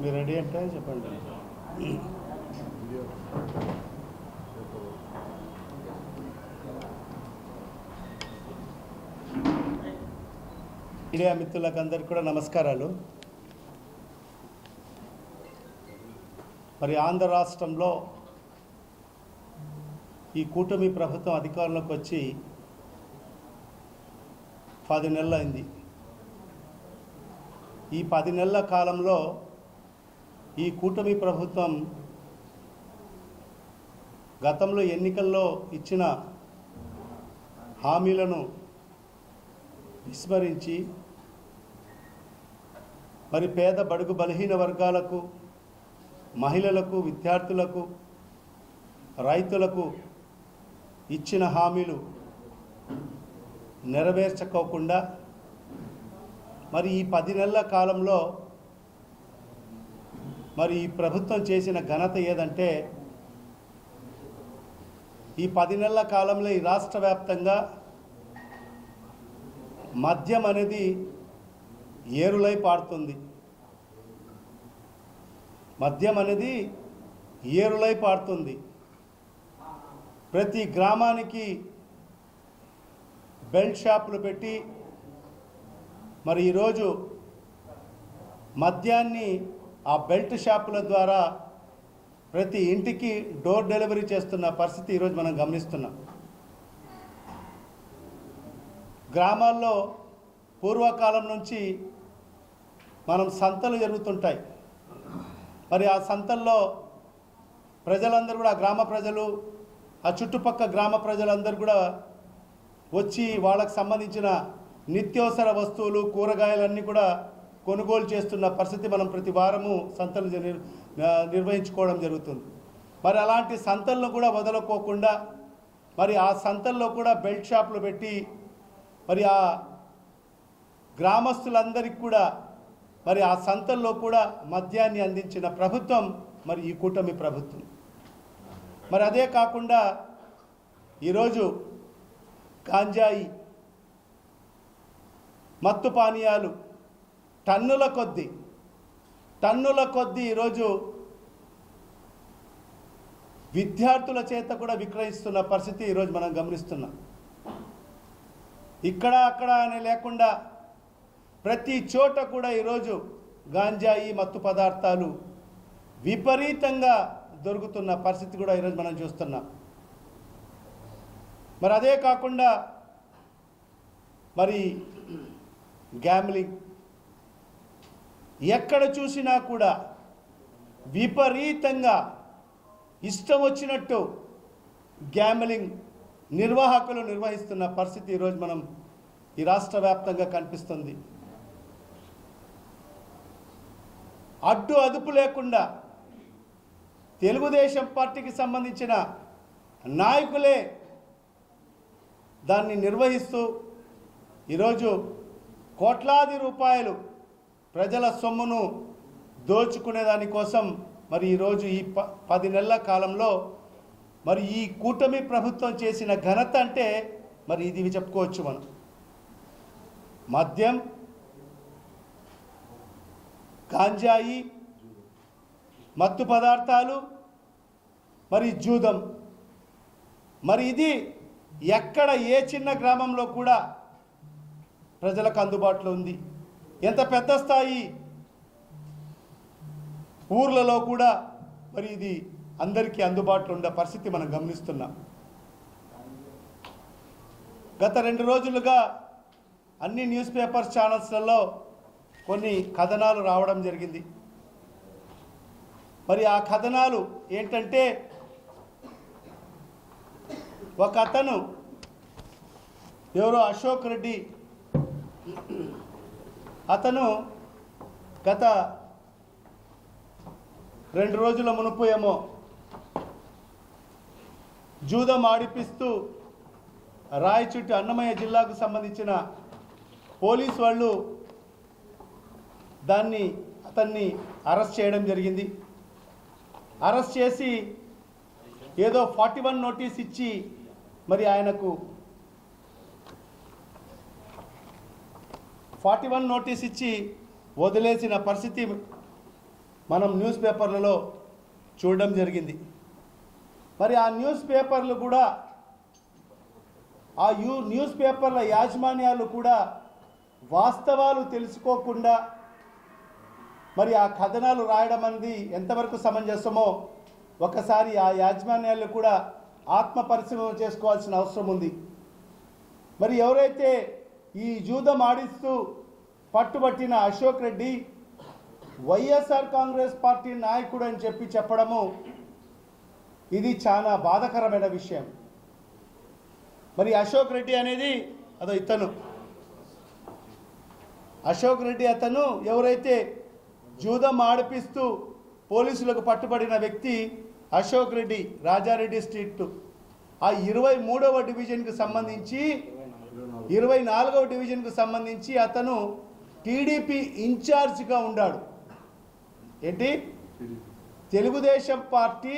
మీరు రెడీ అంటే చెప్పండి. మీడియా మిత్రులకు అందరికీ కూడా నమస్కారాలు. మరి ఆంధ్ర రాష్ట్రంలో ఈ కూటమి ప్రభుత్వం అధికారంలోకి వచ్చి పది నెలలు అయింది ఈ పది నెలల కాలంలో ఈ కూటమి ప్రభుత్వం గతంలో ఎన్నికల్లో ఇచ్చిన హామీలను విస్మరించి మరి పేద బడుగు బలహీన వర్గాలకు మహిళలకు విద్యార్థులకు రైతులకు ఇచ్చిన హామీలు నెరవేర్చకోకుండా మరి ఈ పది నెలల కాలంలో మరి ఈ ప్రభుత్వం చేసిన ఘనత ఏదంటే ఈ పది నెలల కాలంలో ఈ రాష్ట్ర వ్యాప్తంగా మద్యం అనేది ఏరులై పాడుతుంది మద్యం అనేది ఏరులై పాడుతుంది ప్రతి గ్రామానికి బెల్ట్ షాపులు పెట్టి మరి ఈరోజు మద్యాన్ని ఆ బెల్ట్ షాపుల ద్వారా ప్రతి ఇంటికి డోర్ డెలివరీ చేస్తున్న పరిస్థితి ఈరోజు మనం గమనిస్తున్నాం. గ్రామాల్లో పూర్వకాలం నుంచి మనం సంతలు జరుగుతుంటాయి. మరి ఆ సంతల్లో ప్రజలందరూ కూడా గ్రామ ప్రజలు ఆ చుట్టుపక్క గ్రామ ప్రజలందరూ కూడా వచ్చి వాళ్ళకు సంబంధించిన నిత్యావసర వస్తువులు కూరగాయలన్నీ కూడా కొనుగోలు చేస్తున్న పరిస్థితి మనం ప్రతి వారము సంతలు నిర్వహించుకోవడం జరుగుతుంది. మరి అలాంటి సంతలను కూడా వదలుకోకుండా మరి ఆ సంతల్లో కూడా బెల్ట్ షాపులు పెట్టి మరి ఆ గ్రామస్తులందరికీ కూడా మరి ఆ సంతల్లో కూడా మద్యాన్ని అందించిన ప్రభుత్వం మరి ఈ కూటమి ప్రభుత్వం. మరి అదే కాకుండా ఈరోజు గాంజాయి మత్తు పానీయాలు టన్నుల కొద్దీ టన్నుల కొద్దీ ఈరోజు విద్యార్థుల చేత కూడా విక్రయిస్తున్న పరిస్థితి ఈరోజు మనం గమనిస్తున్నాం. ఇక్కడ అక్కడ అని లేకుండా ప్రతి చోట కూడా ఈరోజు గాంజాయి మత్తు పదార్థాలు విపరీతంగా దొరుకుతున్న పరిస్థితి కూడా ఈరోజు మనం చూస్తున్నాం. మరి అదే కాకుండా మరి గ్యామ్లింగ్ ఎక్కడ చూసినా కూడా విపరీతంగా ఇష్టం వచ్చినట్టు గ్యామ్లింగ్ నిర్వాహకులు నిర్వహిస్తున్న పరిస్థితి ఈరోజు మనం ఈ రాష్ట్ర వ్యాప్తంగా కనిపిస్తుంది. అడ్డు అదుపు లేకుండా తెలుగుదేశం పార్టీకి సంబంధించిన నాయకులే దాన్ని నిర్వహిస్తూ ఈరోజు కోట్లాది రూపాయలు ప్రజల సొమ్మును దోచుకునే దానికోసం మరి ఈరోజు ఈ ప పది నెలల కాలంలో మరి ఈ కూటమి ప్రభుత్వం చేసిన ఘనత అంటే మరి ఇది చెప్పుకోవచ్చు మనం. మద్యం గాంజాయి మత్తు పదార్థాలు మరి జూదం. మరి ఇది ఎక్కడ ఏ చిన్న గ్రామంలో కూడా ప్రజలకు అందుబాటులో ఉంది. ఎంత పెద్ద స్థాయి ఊర్లలో కూడా మరి ఇది అందరికీ అందుబాటులో ఉండే పరిస్థితి మనం గమనిస్తున్నాం. గత రెండు రోజులుగా అన్ని న్యూస్ పేపర్స్ ఛానల్స్లలో కొన్ని కథనాలు రావడం జరిగింది. మరి ఆ కథనాలు ఏంటంటే ఒక అతను ఎవరో అశోక్ రెడ్డి. అతను గత రెండు రోజుల మునుపు ఏమో జూదం ఆడిపిస్తూ రాయచుట్టు అన్నమయ్య జిల్లాకు సంబంధించిన పోలీస్ వాళ్ళు దాన్ని అతన్ని అరెస్ట్ చేయడం జరిగింది. అరెస్ట్ చేసి ఏదో ఫార్టీ వన్ నోటీస్ ఇచ్చి మరి ఆయనకు ఫార్టీ వన్ నోటీస్ ఇచ్చి వదిలేసిన పరిస్థితి మనం న్యూస్ పేపర్లలో చూడడం జరిగింది. మరి ఆ న్యూస్ పేపర్లు కూడా ఆ యూ న్యూస్ పేపర్ల యాజమాన్యాలు కూడా వాస్తవాలు తెలుసుకోకుండా మరి ఆ కథనాలు రాయడం అనేది ఎంతవరకు సమంజసమో ఒకసారి ఆ యాజమాన్యాలు కూడా ఆత్మ పరిశీలన చేసుకోవాల్సిన అవసరం ఉంది. మరి ఎవరైతే ఈ జూదం ఆడిస్తూ పట్టుబట్టిన అశోక్ రెడ్డి వైఎస్ఆర్ కాంగ్రెస్ పార్టీ నాయకుడు అని చెప్పి చెప్పడము ఇది చాలా బాధకరమైన విషయం. మరి అశోక్ రెడ్డి అనేది అదో ఇతను. అశోక్ రెడ్డి అతను ఎవరైతే జూదం ఆడిపిస్తూ పోలీసులకు పట్టుబడిన వ్యక్తి అశోక్ రెడ్డి రాజారెడ్డి స్ట్రీట్. ఆ ఇరవై మూడవ డివిజన్కి సంబంధించి ఇరవై నాలుగవ డివిజన్కు సంబంధించి అతను టీడీపీ ఇన్ఛార్జ్గా ఉన్నాడు ఏంటి? తెలుగుదేశం పార్టీ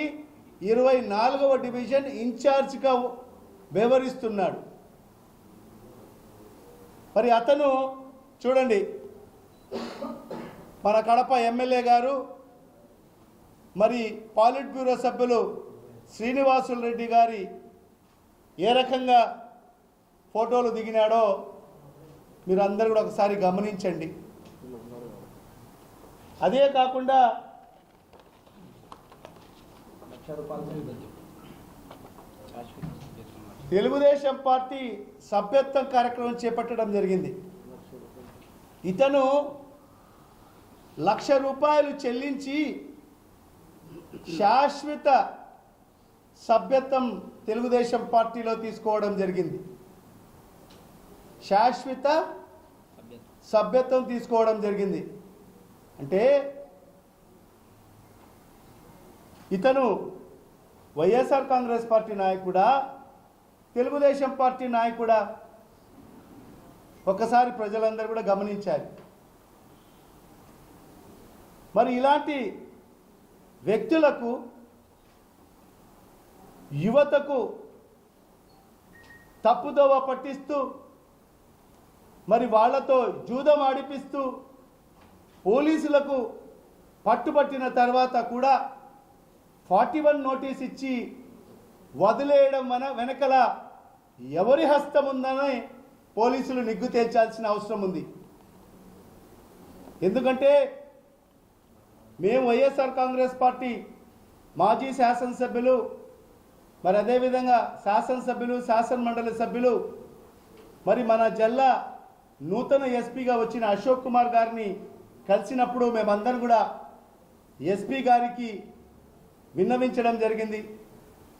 ఇరవై నాలుగవ డివిజన్ ఇన్ఛార్జ్గా వ్యవహరిస్తున్నాడు. మరి అతను చూడండి మన కడప ఎమ్మెల్యే గారు మరి పాలిట్ బ్యూరో సభ్యులు శ్రీనివాసులు రెడ్డి గారి ఏ రకంగా ఫోటోలు దిగినాడో మీరు అందరు కూడా ఒకసారి గమనించండి. అదే కాకుండా తెలుగుదేశం పార్టీ సభ్యత్వం కార్యక్రమం చేపట్టడం జరిగింది. ఇతను లక్ష రూపాయలు చెల్లించి శాశ్వత సభ్యత్వం తెలుగుదేశం పార్టీలో తీసుకోవడం జరిగింది. శాశ్వత సభ్యత్వం తీసుకోవడం జరిగింది. అంటే ఇతను వైఎస్ఆర్ కాంగ్రెస్ పార్టీ నాయకుడా? తెలుగుదేశం పార్టీ నాయకుడా? ఒకసారి ప్రజలందరూ కూడా గమనించాలి. మరి ఇలాంటి వ్యక్తులకు యువతకు తప్పుదోవ పట్టిస్తూ మరి వాళ్ళతో జూదం ఆడిపిస్తూ పోలీసులకు పట్టుబట్టిన తర్వాత కూడా ఫార్టీ వన్ నోటీస్ ఇచ్చి వదిలేయడం వన వెనకల ఎవరి హస్తం ఉందని పోలీసులు నిగ్గు తేల్చాల్సిన అవసరం ఉంది ఎందుకంటే మేము వైఎస్ఆర్ కాంగ్రెస్ పార్టీ మాజీ శాసనసభ్యులు మరి అదేవిధంగా శాసనసభ్యులు శాసనమండలి సభ్యులు మరి మన జిల్లా నూతన ఎస్పీగా వచ్చిన అశోక్ కుమార్ గారిని కలిసినప్పుడు మేమందరం కూడా ఎస్పీ గారికి విన్నవించడం జరిగింది.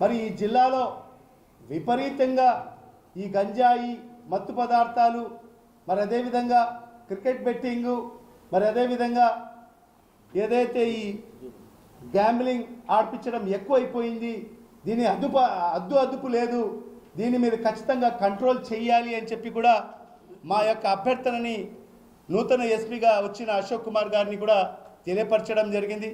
మరి ఈ జిల్లాలో విపరీతంగా ఈ గంజాయి మత్తు పదార్థాలు మరి అదేవిధంగా క్రికెట్ బెట్టింగు మరి అదేవిధంగా ఏదైతే ఈ గ్యాంబ్లింగ్ ఆడిపించడం ఎక్కువైపోయింది దీని అదుపు అద్దు అదుపు లేదు దీన్ని మీరు ఖచ్చితంగా కంట్రోల్ చేయాలి అని చెప్పి కూడా మా యొక్క అభ్యర్థనని నూతన ఎస్పీగా వచ్చిన అశోక్ కుమార్ గారిని కూడా తెలియపరచడం జరిగింది.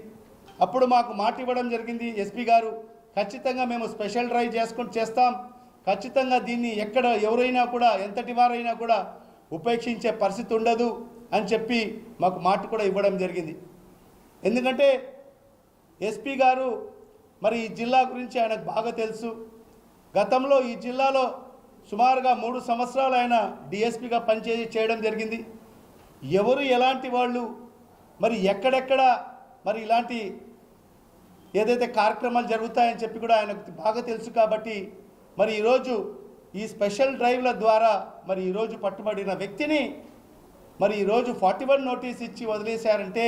అప్పుడు మాకు మాట ఇవ్వడం జరిగింది ఎస్పీ గారు ఖచ్చితంగా మేము స్పెషల్ డ్రైవ్ చేసుకుంటూ చేస్తాం. ఖచ్చితంగా దీన్ని ఎక్కడ ఎవరైనా కూడా ఎంతటి వారైనా కూడా ఉపేక్షించే పరిస్థితి ఉండదు అని చెప్పి మాకు మాట కూడా ఇవ్వడం జరిగింది. ఎందుకంటే ఎస్పీ గారు మరి ఈ జిల్లా గురించి ఆయనకు బాగా తెలుసు. గతంలో ఈ జిల్లాలో సుమారుగా మూడు సంవత్సరాలు ఆయన డిఎస్పీగా పనిచేసి చేయడం జరిగింది. ఎవరు ఎలాంటి వాళ్ళు మరి ఎక్కడెక్కడ మరి ఇలాంటి ఏదైతే కార్యక్రమాలు జరుగుతాయని చెప్పి కూడా ఆయనకు బాగా తెలుసు కాబట్టి మరి ఈరోజు ఈ స్పెషల్ డ్రైవ్ల ద్వారా మరి ఈరోజు పట్టుబడిన వ్యక్తిని మరి ఈరోజు ఫార్టీ వన్ నోటీస్ ఇచ్చి వదిలేశారంటే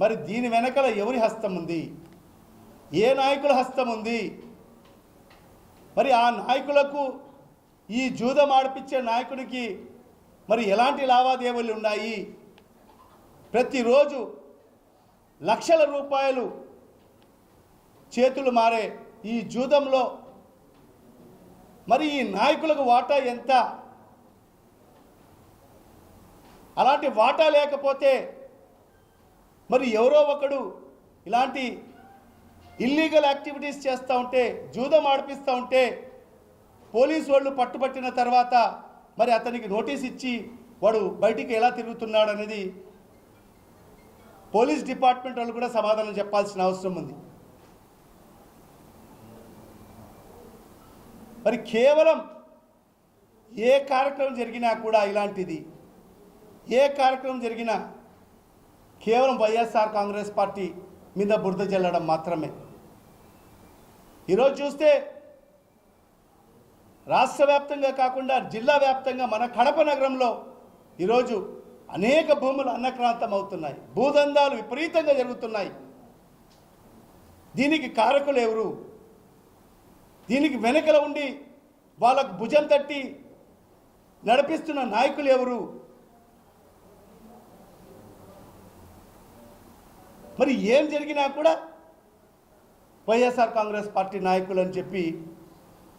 మరి దీని వెనకల ఎవరి హస్తం ఉంది? ఏ నాయకుల హస్తం ఉంది? మరి ఆ నాయకులకు ఈ జూదం ఆడిపించే నాయకుడికి మరి ఎలాంటి లావాదేవీలు ఉన్నాయి? ప్రతిరోజు లక్షల రూపాయలు చేతులు మారే ఈ జూదంలో మరి ఈ నాయకులకు వాటా ఎంత? అలాంటి వాటా లేకపోతే మరి ఎవరో ఒకడు ఇలాంటి ఇల్లీగల్ యాక్టివిటీస్ చేస్తూ ఉంటే జూదం ఆడిపిస్తూ ఉంటే పోలీసు వాళ్ళు పట్టుబట్టిన తర్వాత మరి అతనికి నోటీస్ ఇచ్చి వాడు బయటికి ఎలా తిరుగుతున్నాడు అనేది పోలీస్ డిపార్ట్మెంట్ వాళ్ళు కూడా సమాధానం చెప్పాల్సిన అవసరం ఉంది. మరి కేవలం ఏ కార్యక్రమం జరిగినా కూడా ఇలాంటిది. ఏ కార్యక్రమం జరిగినా కేవలం వైఎస్ఆర్ కాంగ్రెస్ పార్టీ మీద బురద జల్లడం మాత్రమే. ఈరోజు చూస్తే రాష్ట్ర వ్యాప్తంగా కాకుండా జిల్లా వ్యాప్తంగా మన కడప నగరంలో ఈరోజు అనేక భూములు అన్నక్రాంతం అవుతున్నాయి. భూదందాలు విపరీతంగా జరుగుతున్నాయి. దీనికి కారకులు ఎవరు? దీనికి వెనకల ఉండి వాళ్ళకు భుజం తట్టి నడిపిస్తున్న నాయకులు ఎవరు? మరి ఏం జరిగినా కూడా వైఎస్ఆర్ కాంగ్రెస్ పార్టీ నాయకులు అని చెప్పి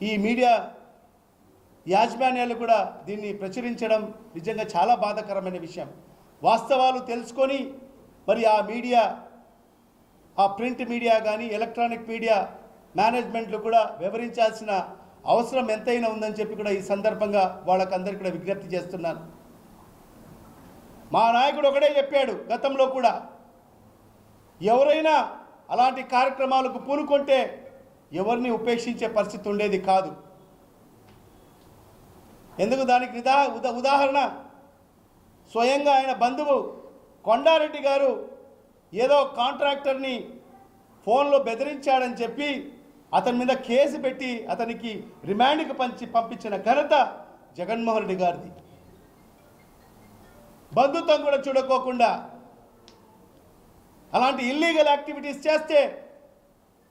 ఈ మీడియా యాజమాన్యాలు కూడా దీన్ని ప్రచురించడం నిజంగా చాలా బాధాకరమైన విషయం. వాస్తవాలు తెలుసుకొని మరి ఆ మీడియా ఆ ప్రింట్ మీడియా కానీ ఎలక్ట్రానిక్ మీడియా మేనేజ్మెంట్లు కూడా వివరించాల్సిన అవసరం ఎంతైనా ఉందని చెప్పి కూడా ఈ సందర్భంగా వాళ్ళకందరికీ కూడా విజ్ఞప్తి చేస్తున్నాను. మా నాయకుడు ఒకడే చెప్పాడు గతంలో కూడా ఎవరైనా అలాంటి కార్యక్రమాలకు పూనుకుంటే ఎవరిని ఉపేక్షించే పరిస్థితి ఉండేది కాదు. ఎందుకు దానికి నిదా ఉదా ఉదాహరణ? స్వయంగా ఆయన బంధువు కొండారెడ్డి గారు ఏదో కాంట్రాక్టర్ని ఫోన్లో బెదిరించాడని చెప్పి అతని మీద కేసు పెట్టి అతనికి రిమాండ్కి పంచి పంపించిన ఘనత జగన్మోహన్ రెడ్డి గారిది. బంధుత్వం కూడా చూడకోకుండా అలాంటి ఇల్లీగల్ యాక్టివిటీస్ చేస్తే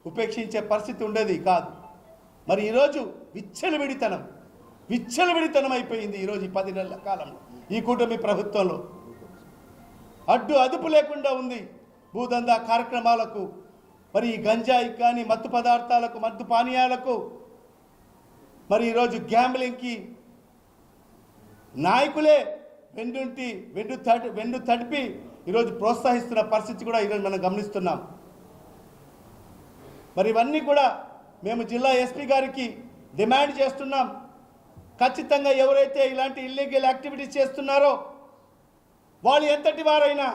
ఉపేక్షించే పరిస్థితి ఉండేది కాదు. మరి ఈరోజు విచ్చలవిడితనం విచ్చలవిడితనం అయిపోయింది ఈరోజు ఈ పది నెలల కాలంలో ఈ కూటమి ప్రభుత్వంలో. అడ్డు అదుపు లేకుండా ఉంది భూదందా కార్యక్రమాలకు మరి ఈ గంజాయికి కానీ మత్తు పదార్థాలకు మత్తు పానీయాలకు. మరి ఈరోజు గ్యాంబ్లింగ్కి నాయకులే వెండుంటి వెండు తడి వెండు తడిపి ఈరోజు ప్రోత్సహిస్తున్న పరిస్థితి కూడా ఈరోజు మనం గమనిస్తున్నాం. మరి ఇవన్నీ కూడా మేము జిల్లా ఎస్పీ గారికి డిమాండ్ చేస్తున్నాం. ఖచ్చితంగా ఎవరైతే ఇలాంటి ఇల్లీగల్ యాక్టివిటీస్ చేస్తున్నారో వాళ్ళు ఎంతటి వారైనా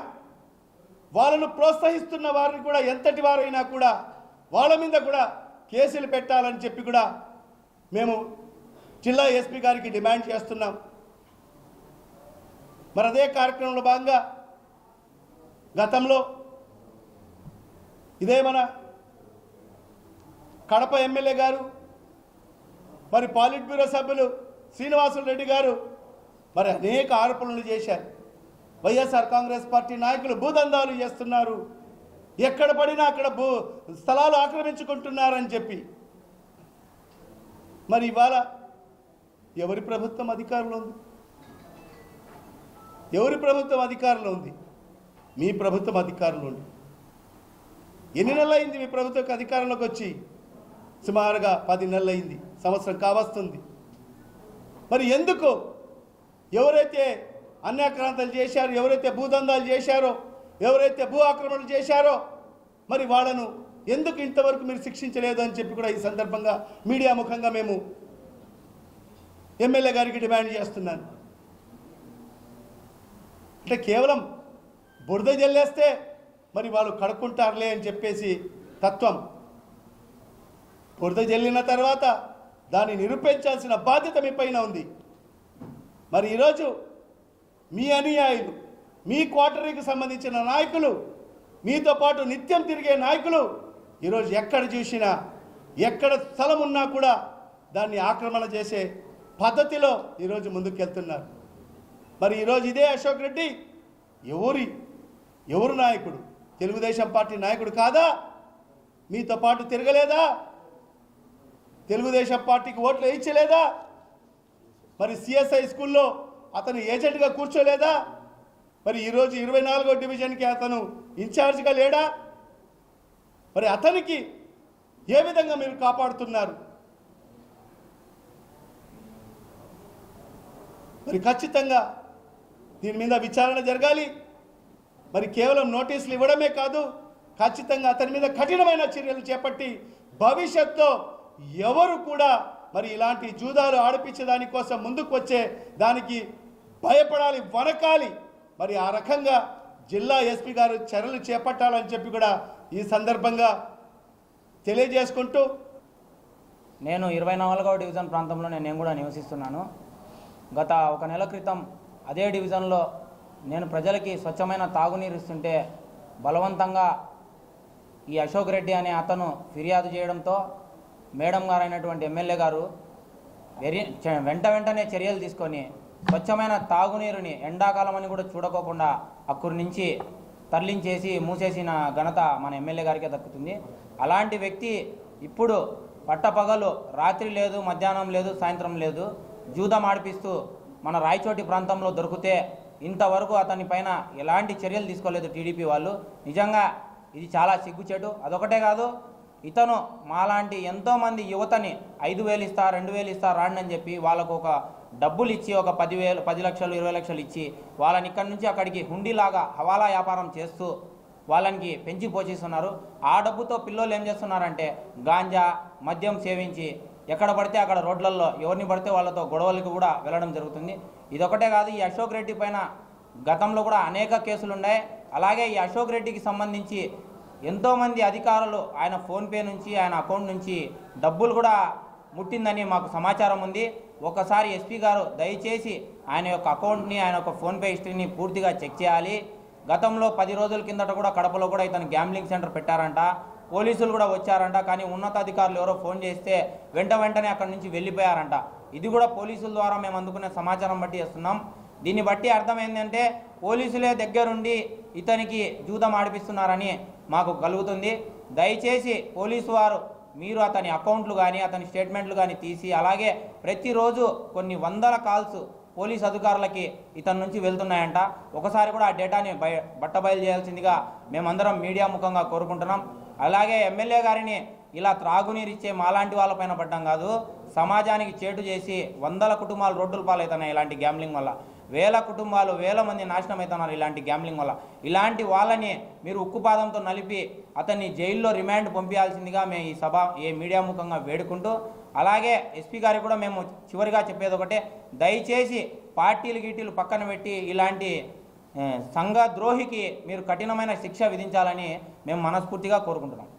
వాళ్ళను ప్రోత్సహిస్తున్న వారిని కూడా ఎంతటి వారైనా కూడా వాళ్ళ మీద కూడా కేసులు పెట్టాలని చెప్పి కూడా మేము జిల్లా ఎస్పీ గారికి డిమాండ్ చేస్తున్నాం. మరి అదే కార్యక్రమంలో భాగంగా గతంలో ఇదే మన కడప ఎమ్మెల్యే గారు మరి పాలిట్ బ్యూరో సభ్యులు శ్రీనివాసులు రెడ్డి గారు మరి అనేక ఆరోపణలు చేశారు. వైఎస్ఆర్ కాంగ్రెస్ పార్టీ నాయకులు భూదందాలు చేస్తున్నారు. ఎక్కడ పడినా అక్కడ భూ స్థలాలు ఆక్రమించుకుంటున్నారని చెప్పి. మరి ఇవాళ ఎవరి ప్రభుత్వం అధికారంలో ఉంది? ఎవరి ప్రభుత్వం అధికారంలో ఉంది? మీ ప్రభుత్వం అధికారంలో ఎన్ని నెలలు అయింది మీ ప్రభుత్వం అధికారంలోకి వచ్చి? సుమారుగా పది నెలలైంది. సంవత్సరం కావస్తుంది. మరి ఎందుకు? ఎవరైతే అన్యాక్రాంతాలు చేశారో ఎవరైతే భూదందాలు చేశారో ఎవరైతే భూ ఆక్రమణలు చేశారో మరి వాళ్ళను ఎందుకు ఇంతవరకు మీరు శిక్షించలేదు అని చెప్పి కూడా ఈ సందర్భంగా మీడియా ముఖంగా మేము ఎమ్మెల్యే గారికి డిమాండ్ చేస్తున్నాను. అంటే కేవలం బురద జల్లేస్తే మరి వాళ్ళు కడుక్కుంటారులే అని చెప్పేసి తత్వం. బురద జల్లిన తర్వాత దాన్ని నిరూపించాల్సిన బాధ్యత మీ పైన ఉంది. మరి ఈరోజు మీ అనుయాయులు మీ క్వార్టరీకి సంబంధించిన నాయకులు మీతో పాటు నిత్యం తిరిగే నాయకులు ఈరోజు ఎక్కడ చూసినా ఎక్కడ స్థలం ఉన్నా కూడా దాన్ని ఆక్రమణ చేసే పద్ధతిలో ఈరోజు ముందుకెళ్తున్నారు. మరి ఈరోజు ఇదే అశోక్ రెడ్డి ఎవరి ఎవరు నాయకుడు? తెలుగుదేశం పార్టీ నాయకుడు కాదా? మీతో పాటు తిరగలేదా? తెలుగుదేశం పార్టీకి ఓట్లు వేయించలేదా? మరి సిఎస్ఐ స్కూల్లో అతను ఏజెంట్గా కూర్చోలేదా? మరి ఈరోజు ఇరవై నాలుగో డివిజన్కి అతను ఇన్ఛార్జ్గా లేడా? మరి అతనికి ఏ విధంగా మీరు కాపాడుతున్నారు? మరి ఖచ్చితంగా దీని మీద విచారణ జరగాలి. మరి కేవలం నోటీసులు ఇవ్వడమే కాదు ఖచ్చితంగా అతని మీద కఠినమైన చర్యలు చేపట్టి భవిష్యత్తులో ఎవరు కూడా మరి ఇలాంటి జూదాలు ఆడిపించే దానికోసం ముందుకు వచ్చే దానికి భయపడాలి వనకాలి మరి ఆ రకంగా జిల్లా ఎస్పీ గారు చర్యలు చేపట్టాలని చెప్పి కూడా ఈ సందర్భంగా తెలియజేసుకుంటూ నేను ఇరవై నాలుగవ డివిజన్ ప్రాంతంలో నేను కూడా నివసిస్తున్నాను. గత ఒక నెల క్రితం అదే డివిజన్లో నేను ప్రజలకి స్వచ్ఛమైన తాగునీరు ఇస్తుంటే బలవంతంగా ఈ అశోక్ రెడ్డి అనే అతను ఫిర్యాదు చేయడంతో మేడం గారు అయినటువంటి ఎమ్మెల్యే గారు వెరి వెంట వెంటనే చర్యలు తీసుకొని స్వచ్ఛమైన తాగునీరుని ఎండాకాలం అని కూడా చూడకోకుండా అక్కడి నుంచి తరలించేసి మూసేసిన ఘనత మన ఎమ్మెల్యే గారికే దక్కుతుంది. అలాంటి వ్యక్తి ఇప్పుడు పట్టపగలు రాత్రి లేదు మధ్యాహ్నం లేదు సాయంత్రం లేదు జూదం ఆడిపిస్తూ మన రాయచోటి ప్రాంతంలో దొరికితే ఇంతవరకు అతని పైన ఎలాంటి చర్యలు తీసుకోలేదు టీడీపీ వాళ్ళు. నిజంగా ఇది చాలా సిగ్గుచేటు. అదొకటే కాదు ఇతను మాలాంటి ఎంతోమంది యువతని ఐదు వేలు ఇస్తా రెండు వేలు ఇస్తా రాండి అని చెప్పి వాళ్ళకు ఒక డబ్బులు ఇచ్చి ఒక పదివేలు పది లక్షలు ఇరవై లక్షలు ఇచ్చి వాళ్ళని ఇక్కడి నుంచి అక్కడికి హుండీలాగా హవాలా వ్యాపారం చేస్తూ వాళ్ళకి పెంచి పోషిస్తున్నారు. ఆ డబ్బుతో పిల్లలు ఏం చేస్తున్నారంటే గాంజా మద్యం సేవించి ఎక్కడ పడితే అక్కడ రోడ్లలో ఎవరిని పడితే వాళ్ళతో గొడవలకు కూడా వెళ్ళడం జరుగుతుంది. ఇదొకటే కాదు ఈ అశోక్ రెడ్డి పైన గతంలో కూడా అనేక కేసులు ఉన్నాయి. అలాగే ఈ అశోక్ రెడ్డికి సంబంధించి ఎంతోమంది అధికారులు ఆయన ఫోన్పే నుంచి ఆయన అకౌంట్ నుంచి డబ్బులు కూడా ముట్టిందని మాకు సమాచారం ఉంది. ఒకసారి ఎస్పీ గారు దయచేసి ఆయన యొక్క అకౌంట్ని ఆయన యొక్క ఫోన్పే హిస్టరీని పూర్తిగా చెక్ చేయాలి. గతంలో పది రోజుల కిందట కూడా కడపలో కూడా ఇతను గ్యాంబ్లింగ్ సెంటర్ పెట్టారంట. పోలీసులు కూడా వచ్చారంట కానీ ఉన్నతాధికారులు ఎవరో ఫోన్ చేస్తే వెంట వెంటనే అక్కడి నుంచి వెళ్ళిపోయారంట. ఇది కూడా పోలీసుల ద్వారా మేము అందుకునే సమాచారం బట్టి చేస్తున్నాం. దీన్ని బట్టి అర్థం ఏంటంటే పోలీసులే దగ్గరుండి ఇతనికి జూదం ఆడిపిస్తున్నారని మాకు కలుగుతుంది. దయచేసి పోలీసు వారు మీరు అతని అకౌంట్లు కానీ అతని స్టేట్మెంట్లు కానీ తీసి అలాగే ప్రతిరోజు కొన్ని వందల కాల్స్ పోలీస్ అధికారులకి ఇతని నుంచి వెళ్తున్నాయంట. ఒకసారి కూడా ఆ డేటాని బయ బట్టబయలు చేయాల్సిందిగా మేమందరం మీడియా ముఖంగా కోరుకుంటున్నాం. అలాగే ఎమ్మెల్యే గారిని ఇలా త్రాగునీరు ఇచ్చే మాలాంటి వాళ్ళపైన పడ్డం కాదు సమాజానికి చేటు చేసి వందల కుటుంబాలు రోడ్డుల పాలవుతున్నాయి ఇలాంటి గ్యాంబ్లింగ్ వల్ల. వేల కుటుంబాలు వేల మంది నాశనం అవుతున్నారు ఇలాంటి గ్యాంబ్లింగ్ వల్ల. ఇలాంటి వాళ్ళని మీరు ఉక్కుపాదంతో నలిపి అతన్ని జైల్లో రిమాండ్ పంపించాల్సిందిగా మేము ఈ సభ ఏ మీడియా ముఖంగా వేడుకుంటూ అలాగే ఎస్పీ గారికి కూడా మేము చివరిగా చెప్పేది ఒకటే దయచేసి పార్టీలు గీటీలు పక్కన పెట్టి ఇలాంటి సంఘ ద్రోహికి మీరు కఠినమైన శిక్ష విధించాలని మేము మనస్ఫూర్తిగా కోరుకుంటున్నాం.